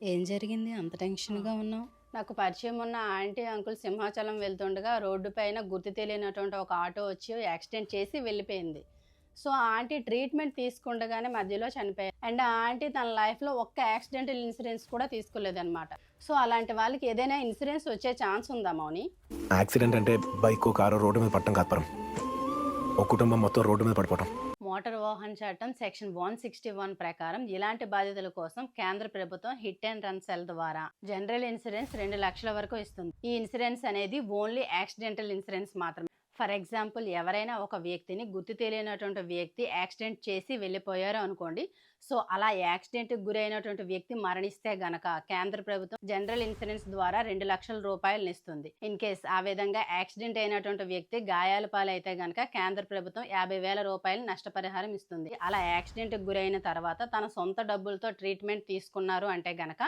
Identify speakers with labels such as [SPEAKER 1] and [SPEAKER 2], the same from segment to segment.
[SPEAKER 1] ఏం జరిగింది? అంత టెన్షన్గా ఉన్నావు?
[SPEAKER 2] నాకు పరిచయం ఉన్న ఆంటీ అంకుల్ సింహాచలం వెళ్తుండగా రోడ్డు పైన గుర్తు తెలియనటువంటి ఒక ఆటో వచ్చి యాక్సిడెంట్ చేసి వెళ్ళిపోయింది. సో ఆ ఆంటీ ట్రీట్మెంట్ తీసుకుండగానే మధ్యలో చనిపోయారు అండ్ ఆ ఆంటీ తన లైఫ్లో ఒక్క యాక్సిడెంటల్ ఇన్సూరెన్స్ కూడా తీసుకోలేదన్నమాట. సో అలాంటి వాళ్ళకి ఏదైనా ఇన్సూరెన్స్ వచ్చే ఛాన్స్ ఉందా మౌని?
[SPEAKER 3] యాక్సిడెంట్ అంటే బైక్ కారు రోడ్డు మీద పట్టడం కాదు ఒక కుటుంబం మొత్తం రోడ్డు మీద పడిపోవటం.
[SPEAKER 2] మోటార్ వాహన చట్టం సెక్షన్ వన్ సిక్స్టీ వన్ ప్రకారం ఇలాంటి బాధితుల కోసం కేంద్ర ప్రభుత్వం హిట్ అండ్ రన్ సెల్ ద్వారా జనరల్ ఇన్సూరెన్స్ రెండు లక్షల వరకు ఇస్తుంది. ఈ ఇన్సూరెన్స్ అనేది ఓన్లీ యాక్సిడెంటల్ ఇన్సూరెన్స్ మాత్రమే. ఫర్ ఎగ్జాంపుల్ ఎవరైనా ఒక వ్యక్తిని గుర్తు తెలియనటువంటి వ్యక్తి యాక్సిడెంట్ చేసి వెళ్ళిపోయారు అనుకోండి. సో అలా యాక్సిడెంట్కి గురైనటువంటి వ్యక్తి మరణిస్తే గనక కేంద్ర ప్రభుత్వం జనరల్ ఇన్సూరెన్స్ ద్వారా రెండు లక్షల రూపాయలు ఇస్తుంది. ఇన్ కేస్ ఆ విధంగా యాక్సిడెంట్ అయినటువంటి వ్యక్తి గాయాల పాలైతే గనక కేంద్ర ప్రభుత్వం యాభై వేల రూపాయలు నష్టపరిహారం ఇస్తుంది. అలా యాక్సిడెంట్కి గురైన తర్వాత తన సొంత డబ్బులతో ట్రీట్మెంట్ తీసుకున్నారు అంటే గనక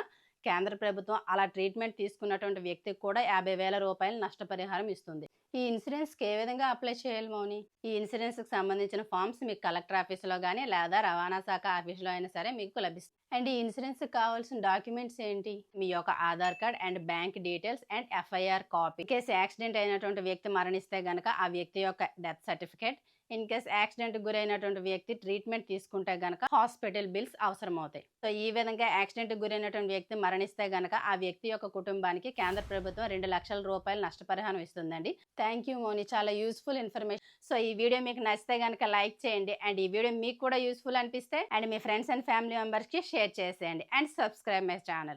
[SPEAKER 2] కేంద్ర ప్రభుత్వం అలా ట్రీట్మెంట్ తీసుకున్నటువంటి వ్యక్తికి కూడా యాభై వేల రూపాయలు నష్టపరిహారం ఇస్తుంది. ఈ ఇన్సూరెన్స్కి ఏ విధంగా అప్లై చేయాలి మౌని? ఈ ఇన్సూరెన్స్కి సంబంధించిన ఫామ్స్ మీకు కలెక్టర్ ఆఫీస్లో కానీ లేదా రవాణా శాఖ ఆఫీస్లో అయినా సరే మీకు లభిస్తుంది అండ్ ఈ ఇన్సూరెన్స్కి కావాల్సిన డాక్యుమెంట్స్ ఏంటి? మీ యొక్క Aadhaar card and bank details and FIR copy. Case accident అయినటువంటి వ్యక్తి మరణిస్తే గనక ఆ వ్యక్తి యొక్క death certificate in case accident గురైనటువంటి వ్యక్తి ట్రీట్మెంట్ తీసుకుంటే గనక హాస్పిటల్ బిల్స్ అవసరం అవుతాయి సో ఈ విధంగా యాక్సిడెంట్ గురైనటువంటి వ్యక్తి మరణిస్తే గనక ఆ వ్యక్తి యొక్క కుటుంబానికి కేంద్ర ప్రభుత్వం రెండు లక్షల రూపాయలు నష్టపరిహారం ఇస్తుందండి. థ్యాంక్ యూ మోని చాలా యూస్ఫుల్ ఇన్ఫర్మేషన్ సో ఈ వీడియో మీకు నచ్చితే గనక లైక్ చేయండి. అండ్ ఈ వీడియో మీకు కూడా యూస్ఫుల్ అనిపిస్తే అండ్ మీ ఫ్రెండ్స్ అండ్ ఫ్యామిలీ మెంబర్స్కి షేర్ చేసేయండి. And subscribe my channel